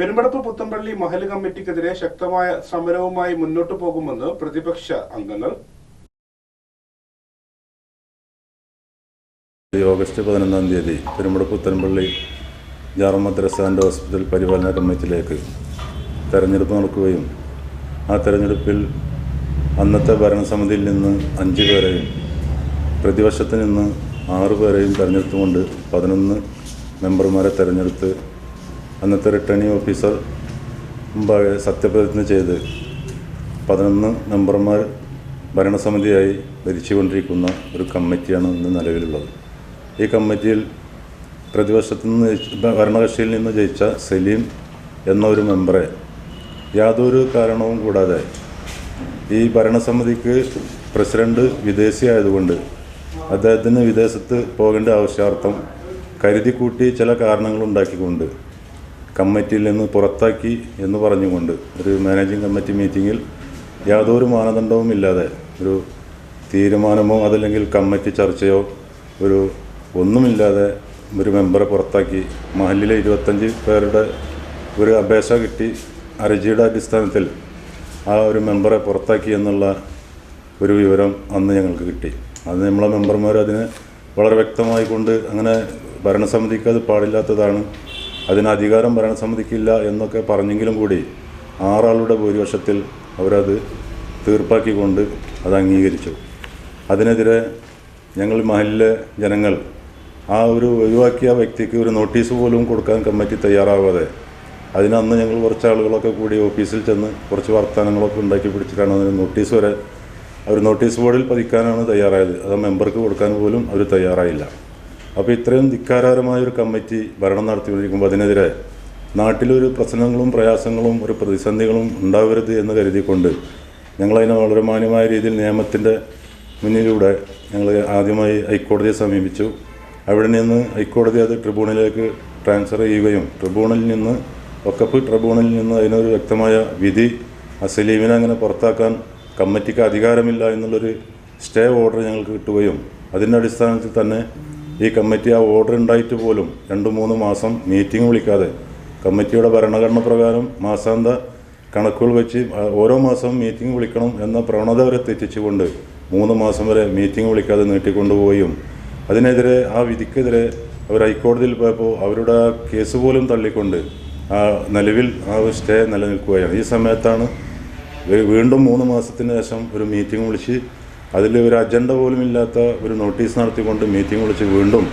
പെരുമ്പടപ്പ് പുത്തമ്പള്ളി മഹൽ കമ്മിറ്റിക്കെതിരെ ശക്തമായ സമരവുമായി മുന്നോട്ടു പോകുമെന്ന് പ്രതിപക്ഷ അംഗങ്ങൾ. ഓഗസ്റ്റ് പതിനൊന്നാം തീയതി പെരുമ്പടപ്പ് പുത്തൻപള്ളി ജാറമ്മ റസാന്റെ ഹോസ്പിറ്റൽ പരിപാലന കമ്മിറ്റിയിലേക്ക് തെരഞ്ഞെടുപ്പ് നടക്കുകയും ആ തെരഞ്ഞെടുപ്പിൽ അന്നത്തെ ഭരണസമിതിയിൽ നിന്ന് അഞ്ച് പേരെയും പ്രതിപക്ഷത്ത് നിന്ന് ആറുപേരെയും തെരഞ്ഞെടുത്തുകൊണ്ട് പതിനൊന്ന് മെമ്പർമാരെ തെരഞ്ഞെടുത്ത് അന്നത്തെ റിട്ടേണിംഗ് ഓഫീസർ മുമ്പാകെ സത്യപ്രതിജ്ഞ ചെയ്ത് പതിനൊന്ന് മെമ്പർമാർ ഭരണസമിതിയായി ഭരിച്ചുകൊണ്ടിരിക്കുന്ന ഒരു കമ്മിറ്റിയാണ് ഇന്ന് നിലവിലുള്ളത്. ഈ കമ്മിറ്റിയിൽ പ്രതിപക്ഷത്തു നിന്ന് ഭരണകക്ഷിയിൽ നിന്ന് ജയിച്ച സലീം എന്ന ഒരു മെമ്പറെ യാതൊരു കാരണവും കൂടാതെ ഈ ഭരണസമിതിക്ക് പ്രസിഡന്റ് വിദേശിയായതുകൊണ്ട് അദ്ദേഹത്തിന് വിദേശത്ത് പോകേണ്ട ആവശ്യാർത്ഥം കരുതിക്കൂട്ടി ചില കാരണങ്ങളുണ്ടാക്കിക്കൊണ്ട് കമ്മിറ്റിയിൽ നിന്ന് പുറത്താക്കി എന്ന് പറഞ്ഞുകൊണ്ട് ഒരു മാനേജിംഗ് കമ്മിറ്റി മീറ്റിങ്ങിൽ യാതൊരു മാനദണ്ഡവും ഇല്ലാതെ ഒരു തീരുമാനമോ അതല്ലെങ്കിൽ കമ്മിറ്റി ചർച്ചയോ ഒരു ഒന്നുമില്ലാതെ ഒരു മെമ്പറെ പുറത്താക്കി മഹലിലെ ഇരുപത്തഞ്ച് പേരുടെ ഒരു അപേക്ഷ കിട്ടി അരജിയുടെ അടിസ്ഥാനത്തിൽ ആ ഒരു മെമ്പറെ പുറത്താക്കി എന്നുള്ള ഒരു വിവരം അന്ന് ഞങ്ങൾക്ക് കിട്ടി. അത് നമ്മളെ മെമ്പർമാർ അതിന് വളരെ വ്യക്തമായി കൊണ്ട് അങ്ങനെ ഭരണസമിതിക്ക് അത് പാടില്ലാത്തതാണ് അതിന് അധികാരം ഭരണസമിതിക്കില്ല എന്നൊക്കെ പറഞ്ഞെങ്കിലും കൂടി ആറാളുടെ ഭൂരിപക്ഷത്തിൽ അവരത് തീർപ്പാക്കിക്കൊണ്ട് അത് അംഗീകരിച്ചു. അതിനെതിരെ ഞങ്ങൾ മഹലിലെ ജനങ്ങൾ ആ ഒരു ഒഴിവാക്കിയ വ്യക്തിക്ക് ഒരു നോട്ടീസ് പോലും കൊടുക്കാൻ കമ്മിറ്റി തയ്യാറാവാതെ അതിനന്ന് ഞങ്ങൾ കുറച്ച് ആളുകളൊക്കെ കൂടി ഓഫീസിൽ ചെന്ന് കുറച്ച് വർത്തമാനങ്ങളൊക്കെ ഉണ്ടാക്കി പിടിച്ചിട്ടാണ് അതിന് നോട്ടീസ് വരെ അവർ നോട്ടീസ് ബോർഡിൽ പതിക്കാനാണ് തയ്യാറായത്. അത് മെമ്പർക്ക് കൊടുക്കാൻ പോലും അവർ തയ്യാറായില്ല. അപ്പോൾ ഇത്രയും ധിക്കാരമായ ഒരു കമ്മിറ്റി ഭരണം നടത്തിക്കൊണ്ടിരിക്കുമ്പോൾ അതിനെതിരെ നാട്ടിലൊരു പ്രശ്നങ്ങളും പ്രയാസങ്ങളും ഒരു പ്രതിസന്ധികളും ഉണ്ടാവരുത് എന്ന് കരുതിക്കൊണ്ട് ഞങ്ങളതിനെ വളരെ മാന്യമായ രീതിയിൽ നിയമത്തിന്റെ മുന്നിലൂടെ ഞങ്ങൾ ആദ്യമായി ഹൈക്കോടതിയെ സമീപിച്ചു. അവിടെ നിന്ന് ഹൈക്കോടതി അത് ട്രിബ്യൂണലിലേക്ക് ട്രാൻസ്ഫർ ചെയ്യുകയും ട്രിബ്യൂണലിൽ നിന്ന് ഒക്കപ്പ് ട്രിബ്യൂണലിൽ നിന്ന് അതിനൊരു വ്യക്തമായ വിധി അസലീമിനെ സലീമിനെ അങ്ങനെ പുറത്താക്കാൻ കമ്മിറ്റിക്ക് അധികാരമില്ല എന്നുള്ളൊരു സ്റ്റേ ഓർഡർ ഞങ്ങൾക്ക് കിട്ടുകയും അതിന്റെ അടിസ്ഥാനത്തിൽ തന്നെ ഈ കമ്മിറ്റി ആ ഓർഡർ ഉണ്ടായിട്ട് പോലും രണ്ട് മൂന്ന് മാസം മീറ്റിംഗ് വിളിക്കാതെ കമ്മിറ്റിയുടെ ഭരണഘടന പ്രകാരം മാസാന്ത കണക്കുകൾ വെച്ച് ഓരോ മാസവും മീറ്റിംഗ് വിളിക്കണം എന്ന പ്രവണത വരെ തെറ്റിച്ചുകൊണ്ട് മൂന്ന് മാസം വരെ മീറ്റിംഗ് വിളിക്കാതെ നീട്ടിക്കൊണ്ടുപോവുകയും അതിനെതിരെ ആ വിധിക്കെതിരെ അവർ ഹൈക്കോടതിയിൽ പോയപ്പോൾ അവരുടെ കേസ് പോലും തള്ളിക്കൊണ്ട് ആ നിലവിൽ ആ സ്റ്റേ നിലനിൽക്കുകയാണ്. ഈ സമയത്താണ് വീണ്ടും മൂന്ന് മാസത്തിന് ശേഷം ഒരു മീറ്റിംഗ് വിളിച്ച് അതിൽ ഒരു അജണ്ട പോലും ഇല്ലാത്ത ഒരു നോട്ടീസ് നടത്തിക്കൊണ്ട് മീറ്റിംഗ് വിളിച്ച് വീണ്ടും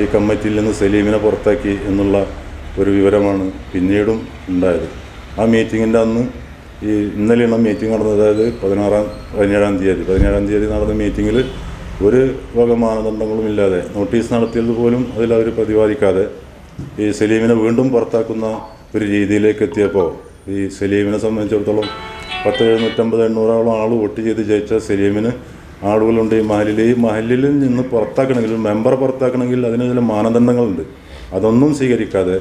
ഈ കമ്മിറ്റിയിൽ നിന്ന് സലീമിനെ പുറത്താക്കി എന്നുള്ള ഒരു വിവരമാണ് പിന്നീടും ഉണ്ടായത്. ആ മീറ്റിങ്ങിന്റെ അന്ന് ഈ ഇന്നലെയാണ് മീറ്റിംഗ് നടന്നത്. അതായത് പതിനാറാം പതിനേഴാം തീയതി. പതിനേഴാം തീയതി നടന്ന മീറ്റിങ്ങിൽ ഒരു വക മാനദണ്ഡങ്ങളും ഇല്ലാതെ നോട്ടീസ് നടത്തിയത് പോലും അതിൽ അവർ പ്രതിപാദിക്കാതെ ഈ സലീമിനെ വീണ്ടും പുറത്താക്കുന്ന ഒരു രീതിയിലേക്ക് എത്തിയപ്പോൾ ഈ സലീമിനെ സംബന്ധിച്ചിടത്തോളം പത്ത് എഴുന്നൂറ്റമ്പത് എണ്ണൂറോളം ആൾ വോട്ട് ചെയ്ത് ജയിച്ച സലീമിന് ആളുകളുണ്ട് ഈ മഹലിൽ ഈ മഹലിൽ നിന്ന് പുറത്താക്കണമെങ്കിൽ മെമ്പർ പുറത്താക്കണമെങ്കിൽ അതിന് ചില മാനദണ്ഡങ്ങളുണ്ട്. അതൊന്നും സ്വീകരിക്കാതെ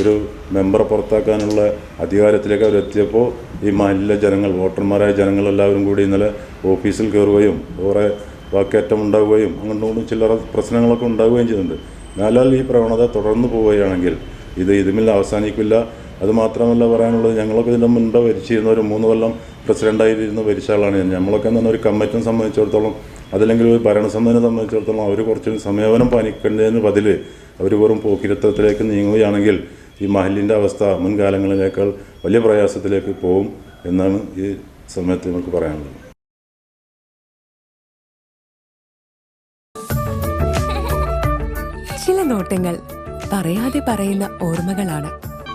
ഒരു മെമ്പർ പുറത്താക്കാനുള്ള അധികാരത്തിലേക്ക് അവരെത്തിയപ്പോൾ ഈ മഹലിലെ ജനങ്ങൾ വോട്ടർമാരായ ജനങ്ങളെല്ലാവരും കൂടി ഇന്നലെ ഓഫീസിൽ കയറുകയും കുറേ വാക്കേറ്റം ഉണ്ടാവുകയും അങ്ങോട്ടും ചില്ലറ പ്രശ്നങ്ങളൊക്കെ ഉണ്ടാവുകയും ചെയ്യുന്നുണ്ട് എന്നാൽ ഈ പ്രവണത തുടർന്നു പോവുകയാണെങ്കിൽ ഇത് ഇതുമില്ല അവസാനിക്കില്ല. അത് മാത്രമല്ല പറയാനുള്ളത് ഞങ്ങളൊക്കെ ഇതിന്റെ മുൻപ് ഭരിച്ചിരുന്ന ഒരു മൂന്ന് കൊല്ലം പ്രസിഡന്റായിരുന്ന ഭരിച്ച ആളാണ് ഞാൻ. നമ്മളൊക്കെ എന്ന് പറഞ്ഞാൽ ഒരു കമ്മിറ്റിനെ സംബന്ധിച്ചിടത്തോളം അതല്ലെങ്കിൽ ഒരു ഭരണസമിതിനെ സംബന്ധിച്ചിടത്തോളം അവർ കുറച്ച് സമീപനം പാലിക്കേണ്ടതിന് ബദൽ അവർ വെറും പോക്കിരത്തത്തിലേക്ക് നീങ്ങുകയാണെങ്കിൽ ഈ മഹലിന്റെ അവസ്ഥ മുൻകാലങ്ങളിലേക്കാൾ വലിയ പ്രയാസത്തിലേക്ക് പോകും എന്നാണ് ഈ സമയത്ത് നമുക്ക് പറയാനുള്ളത്. ചില നോട്ടങ്ങൾ പറയുന്ന ഓർമ്മകളാണ്.